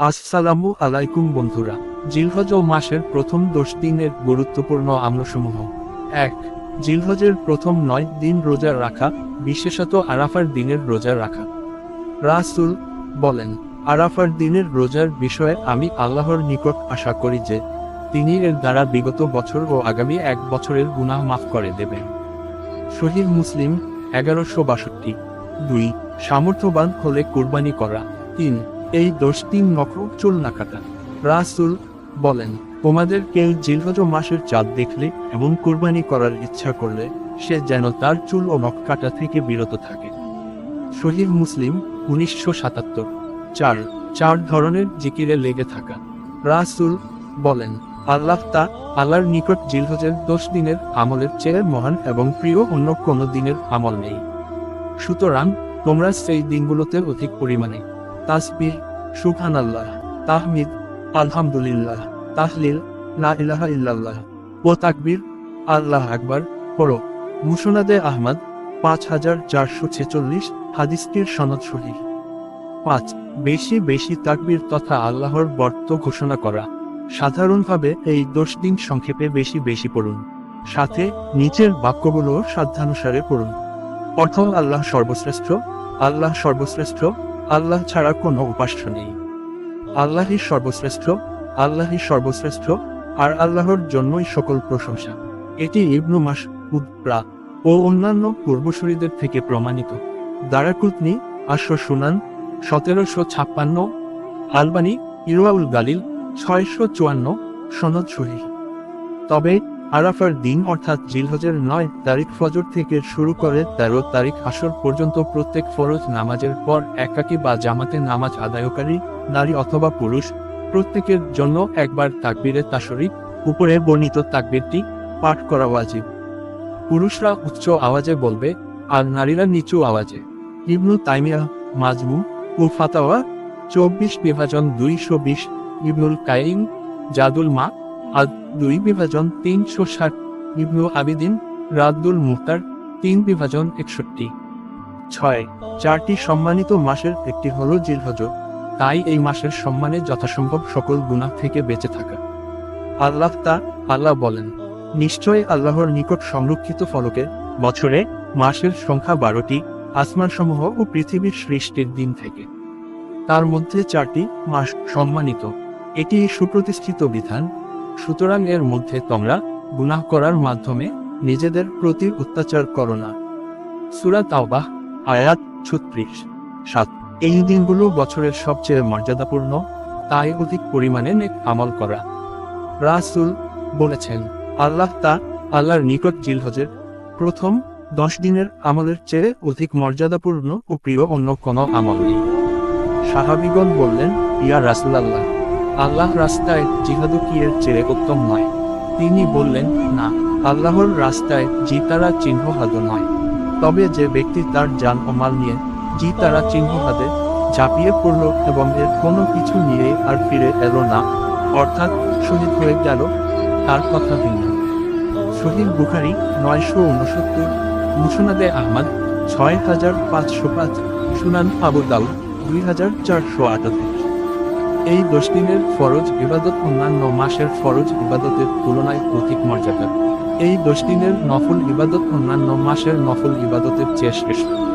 আসসালামু আলাইকুম বন্ধুরা। জিলহজ মাসের প্রথম দশ দিনের গুরুত্বপূর্ণ আমলসমূহ। এক, জিলহজের প্রথম নয় দিন রোজা রাখা, বিশেষত আরাফার দিনের রোজা রাখা। রাসুল বলেন, আরাফার দিনের রোজার বিষয়ে আমি আল্লাহর নিকট আশা করি যে, তিনি এর দ্বারা বিগত বছর ও আগামী এক বছরের গুনাহ মাফ করে দেবেন। শহীদ মুসলিম, এগারোশো বাষট্টি। দুই, সামর্থ্যবান হলে কোরবানি করা। তিন এই দোষ তিন নখর চুল না কাটা। রাসুল বলেন, তোমাদের কেউ জিলহজ মাসের চাঁদ দেখলে এবং কোরবানি করার ইচ্ছা করলে সে যেন তার চুল ও নখ কাটা থেকে বিরত থাকে। শহীদ মুসলিম, উনিশশো সাতাত্তর, চার চার ধরনের জিকিরে লেগে থাকা। রাসুল বলেন, আল্লাহ তা আল্লাহর নিকট জিলহজের দশ দিনের আমলের চেয়ে মহান এবং প্রিয় অন্য কোনো দিনের আমল নেই। সুতরাং তোমরা সেই দিনগুলোতে অধিক পরিমাণে তাসবিহ সুবহান আল্লাহ তাহমিদ, আলহামদুলিল্লাহ, তাহলিল, লা ইলাহা ও তাকবির, আল্লাহ আকবার, পড়ো। মুসনাদে আহমদ, পাঁচ হাজার চারশো ছেচল্লিশ হাদিসটির সনদ শহীদ পাঁচ, বেশি বেশি তাকবির তথা আল্লাহর বর্ত ঘোষণা করা। সাধারণভাবে এই দশ দিন সংক্ষেপে বেশি বেশি পড়ুন। সাথে নিচের বাক্যগুলো সাধ্যানুসারে পড়ুন। প্রথম, আল্লাহ সর্বশ্রেষ্ঠ। আল্লাহ সর্বশ্রেষ্ঠ। আল্লাহ ছাড়া কোনো উপাস্য নেই। আল্লাহই সর্বশ্রেষ্ঠ আল্লাহই সর্বশ্রেষ্ঠ, আর আল্লাহর জন্যই সকল প্রশংসা। এটি ইবনু মাস উদ্প্রা ও অন্যান্য পূর্বসূরীদের থেকে প্রমাণিত। দারাকুতনি, আটশো সুনান, সতেরোশো ছাপ্পান্ন, আলবানি, ইরওয়াউল গালিল, ছয়শো চুয়ান্ন, সনদ শহীদ তবে আরাফার দিন অর্থাৎ জিলহজের নয় তারিখ ফজর থেকে শুরু করে তেরো তারিখ আসর পর্যন্ত প্রত্যেক ফরজ নামাজের পর একাকী বা জামাতে নামাজ আদায়কারী, নারী অথবা পুরুষ, প্রত্যেকের জন্য একবার তাকবীরে তাসরি উপরে বর্ণিত তাকবিরটি পাঠ করা ওয়াজিব। পুরুষরা উচ্চ আওয়াজে বলবে, আর নারীরা নিচু আওয়াজে। ইবনু তাইমিয়া, মাজমু ও ফাতাওয়া, চব্বিশ বিভাজন দুইশো বিশ, ইবনুল কাইম জাদুল মা আর দুই বিভাজন তিনশো ষাট। ইবনু আবিদিন, রাদ্দুল মুক্তার তিন বিভাজন একষট্টি। ছয়, চারটি সম্মানিত মাসের একটি হল জিলহজ তাই এই মাসের সম্মানে যথাসম্ভব সকল গুনাহ থেকে বেঁচে থাকা। আল্লাহ তা আল্লাহ বলেন, নিশ্চয় আল্লাহর নিকট সংরক্ষিত ফলকে বছরে মাসের সংখ্যা বারোটি, আসমানসমূহ ও পৃথিবীর সৃষ্টির দিন থেকে। তার মধ্যে চারটি মাস সম্মানিত। এটি সুপ্রতিষ্ঠিত বিধান। সুতরাং এর মধ্যে তোমরা গুনাহ করার মাধ্যমে নিজেদের প্রতি অত্যাচার করো না। সুরা তাওবাহ, আয়াত ছত্রিশ, সাত। এই দিনগুলো বছরের সবচেয়ে মর্যাদাপূর্ণ, তাই অধিক পরিমাণে নেক আমল করা। রাসুল বলেছেন, আল্লাহ তা আল্লাহর নিকট জিলহজের প্রথম দশ দিনের আমলের চেয়ে অধিক মর্যাদাপূর্ণ ও প্রিয় অন্য কোনো আমল নেই। সাহাবিগণ বললেন, ইয়া রাসুল আল্লাহ আল্লাহ রাস্তায় জিহাদু কি এর চেয়ে উত্তম নয়। তিনি বললেন, না, আল্লাহর রাস্তায় জিতারা চিহ্ন হাদ নয়। তবে যে ব্যক্তি তার যান ও মাল নিয়ে জিতারা চিহ্ন হাদে ঝাঁপিয়ে পড়ল এবং এর কোনো কিছু নিয়ে আর ফিরে এলো না, অর্থাৎ শহীদ হয়ে গেল, তার কথা ভিন্ন। শহীদ বুখারি নয়শো উনসত্তর মুসনাদে আহমদ ছয় হাজার পাঁচশো পাঁচ, সুনান আবু দুই হাজার চারশো আটাত্রিশ এই দশ দিনের ফরজ ইবাদত অন্যান্য মাসের ফরজ ইবাদতের তুলনায় অধিক মর্যাদা এই দশ দিনের নফল ইবাদত অন্যান্য মাসের নফল ইবাদতের চেয়ে শ্রেষ্ঠ।